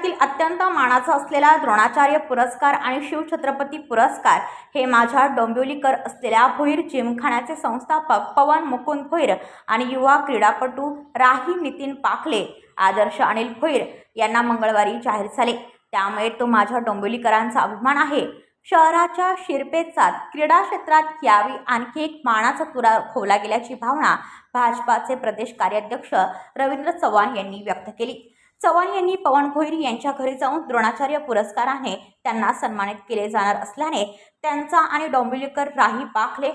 क्षेत्रातील अत्यंत मानाचा असलेला द्रोणाचार्य पुरस्कार आणि शिवछत्रपती पुरस्कार हे माझ्या डोंबिवलीकर असलेल्या भोईर जिमखान्याचे संस्थापक पवन मुकुंद भोईर आणि युवा क्रीडापटू राही नितीन पाखले आदर्श अनिल भोईर यांना मंगळवारी जाहीर झाले. त्यामुळे तो माझ्या डोंबिवलीकरांचा अभिमान आहे. शहराच्या शिरपेचात क्रीडा क्षेत्रात यावी आणखी एक मानाचा तुरा खोवला गेल्याची भावना भाजपाचे प्रदेश कार्याध्यक्ष रवींद्र चव्हाण यांनी व्यक्त केली. चव्हाण यांनी पवन भोईर यांच्या घरी जाऊन द्रोणाचार्य पुरस्काराने त्यांना सन्मानित केले जाणार असल्याने त्यांचा आणि डोंबिवलीकर राही पाखले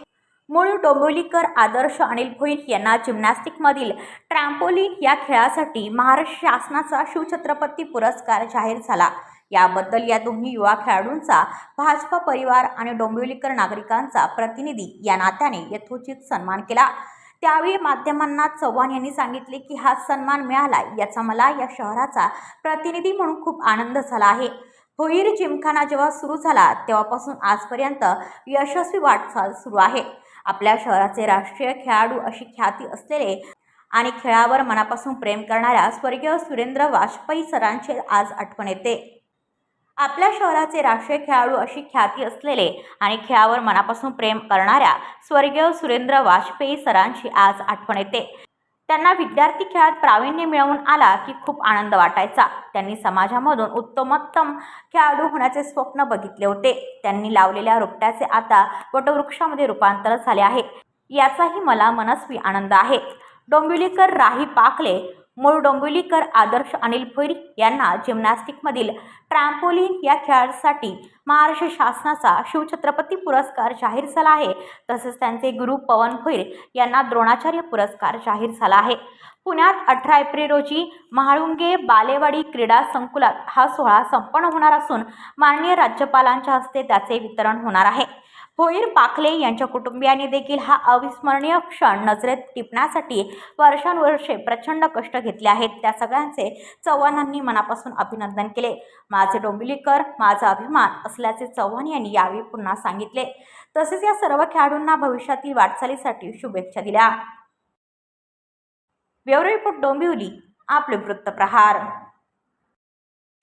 मूळ डोंबिवलीकर आदर्श अनिल भोईर यांना जिम्नॅस्टिकमधील ट्रॅम्पोलिन या खेळासाठी महाराष्ट्र शासनाचा शिवछत्रपती पुरस्कार जाहीर झाला. याबद्दल या दोन्ही युवा खेळाडूंचा भाजपा परिवार आणि डोंबिवलीकर नागरिकांचा प्रतिनिधी या नात्याने यथोचित सन्मान केला. त्यावेळी माध्यमांना चव्हाण यांनी सांगितले की हा सन्मान मिळाला याचा मला या शहराचा प्रतिनिधी म्हणून खूप आनंद झाला आहे. भोईर जिमखाना जेव्हा सुरू झाला तेव्हापासून आजपर्यंत यशस्वी वाटचाल सुरू आहे. आपल्या शहराचे राष्ट्रीय खेळाडू अशी ख्याती असलेले आणि खेळावर मनापासून प्रेम करणाऱ्या स्वर्गीय सुरेंद्र वाजपेयी सरांचे आज आठवण येते. आपल्या शहराचे राष्ट्रीय खेळाडू अशी ख्याती असलेले आणि खेळावर मनापासून प्रेम करणाऱ्या स्वर्गीय सुरेंद्र वाजपेयी सरांची आज आठवण येते. त्यांना विद्यार्थी खेळात प्रावीण्य मिळवून आला की खूप आनंद वाटायचा. त्यांनी समाजामधून उत्तमोत्तम खेळाडू होण्याचे स्वप्न बघितले होते. त्यांनी लावलेल्या रोपट्याचे आता वटवृक्षामध्ये रूपांतर झाले आहे. याचाही मला मनस्वी आनंद आहे. डोंबिवलीकर राही पाकले मूळ डोंबिवलीकर आदर्श अनिल भोईर यांना जिम्नॅस्टिकमधील ट्रॅम्पोलिन या खेळासाठी महाराष्ट्र शासनाचा शिवछत्रपती पुरस्कार जाहीर झाला आहे. तसेच त्यांचे गुरु पवन भोईर यांना द्रोणाचार्य पुरस्कार जाहीर झाला आहे. पुण्यात अठरा एप्रिल रोजी महाळुंगे बालेवाडी क्रीडा संकुलात हा सोहळा संपन्न होणार असून माननीय राज्यपालांच्या हस्ते त्याचे वितरण होणार आहे. भोईर पाखले यांच्या कुटुंबियांनी देखील हा अविस्मरणीय क्षण नजरेत टिपण्यासाठी वर्षानुवर्षे प्रचंड कष्ट घेतले आहेत. त्या सगळ्यांचे चव्हाणांनी मनापासून अभिनंदन केले. माझे डोंबिवलीकर माझा अभिमान असल्याचे चव्हाण यांनी यावेळी पुन्हा सांगितले. तसेच या सर्व खेळाडूंना भविष्यातील वाटचालीसाठी शुभेच्छा दिल्या. Bureau report Dombivli. आपले वृत्तप्रहार